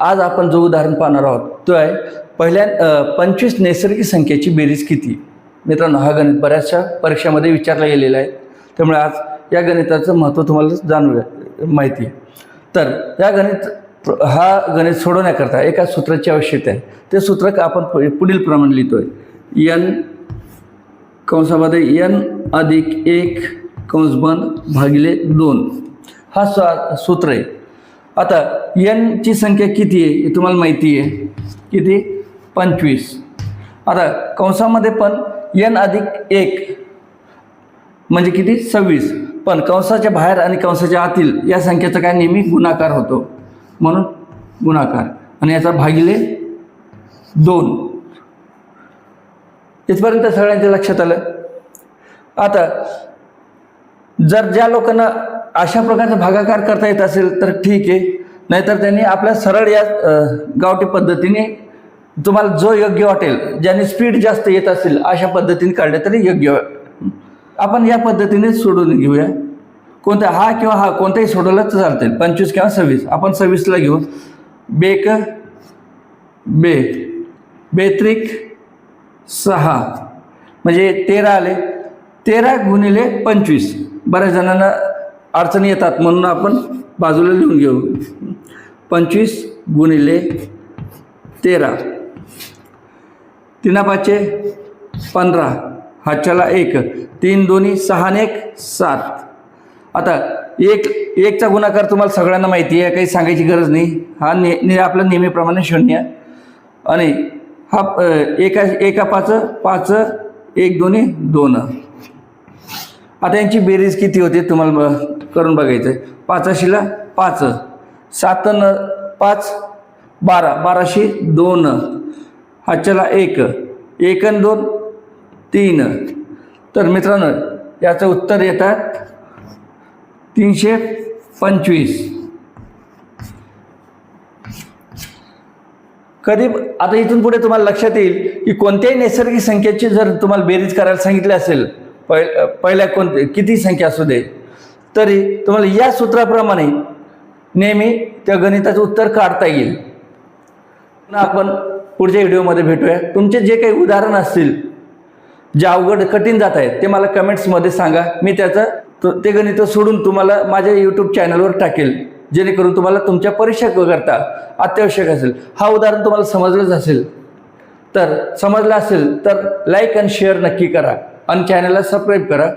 आज आपण जो उदाहरण पाहणार आहोत तो आहे पहिल्या पंचवीस नैसर्गिक संख्येची बेरीज किती? मित्रांनो हा गणित बऱ्याचशा परीक्षामध्ये विचारला गेलेला आहे. त्यामुळे आज या गणिताचं महत्त्व तुम्हाला जाणूया माहिती तर या गणित हा गणित सोडवण्याकरता एका सूत्राची आवश्यकता आहे. ते सूत्र आपण पु- पुढील प्रमाणे आहे यन कंसामध्ये यन अधिक एक कंस बंद भागिले दोन. हा स्वा सूत्र आहे. आता यनची संख्या किती आहे हे तुम्हाला माहिती आहे. किती? पंचवीस. आता कंसामध्ये पण एन अधिक एक म्हणजे किती? सव्वीस. पण कंसाच्या बाहेर आणि कंसाच्या आतील या संख्येचा काय नेहमी गुणाकार होतो. म्हणून गुणाकार. आणि याचा भागिले दोन. इथपर्यंत सगळ्यांच्या लक्षात आलं? आता जर ज्या लोकांना अशा प्रकारचा भागाकार करता येत असेल तर ठीक आहे. नाहीतर त्यांनी आपल्या सरळ या गावठी पद्धतीने तुम्हाला जो योग्य वाटेल ज्याने स्पीड जास्त येत असेल अशा पद्धतीने काढले तरी योग्य. आपण या पद्धतीने सोडून घेऊया. कोणता हा किंवा हा कोणताही सोडवला तर चालतील पंचवीस किंवा सव्वीस. आपण सव्वीसला घेऊ. बेक बे बेत्रिक सहा. म्हणजे तेरा आले. तेरा गुणिले पंचवीस. बऱ्याच जणांना अडचणी येतात म्हणून आपण बाजूला लिहून घेऊ. पंचवीस गुणिले तेरा. तिना पाचशे पंधरा. हातच्याला एक. तीन दोन्ही सहा आणि एक सात. आता एक एकचा गुणाकार तुम्हाला सगळ्यांना माहिती आहे काही सांगायची गरज नाही. हा ने, ने आपलं नेहमीप्रमाणे शून्य. आणि हा एका एका पाच पाच एक दोन्ही दोन. आता यांची बेरीज किती होते तुम्हाला करून बघायचं आहे पाचाशीला पाच. सात न पाच बारा. बाराशे दोन. हाच्याला एक. एक आणि दोन तीन. तर मित्रांनो याचं उत्तर येतात तीनशे पंचवीस. कधी आता इथून पुढे तुम्हाला लक्षात येईल की कोणत्याही नैसर्गिक संख्येची जर तुम्हाला बेरीज करायला सांगितले असेल पहि पहिल्या कोणते किती संख्या असू दे तरी तुम्हाला या सूत्राप्रमाणे नेहमी त्या गणिताचं उत्तर काढता येईल. पुन्हा आपण पुढच्या व्हिडिओमध्ये भेटूया. तुमचे जे काही उदाहरण असतील जे अवघड कठीण जात आहेत ते मला कमेंट्समध्ये सांगा. मी त्याचं ते गणित सोडून तुम्हाला माझ्या यूट्यूब चॅनलवर टाकेल जेणेकरून तुम्हाला तुमच्या परीक्षा करता अत्यावश्यक असेल. हा उदाहरण तुम्हाला समजलंच असेल. तर समजलं असेल तर लाईक आणि शेअर नक्की करा. आणि चॅनलला सबस्क्राईब करा.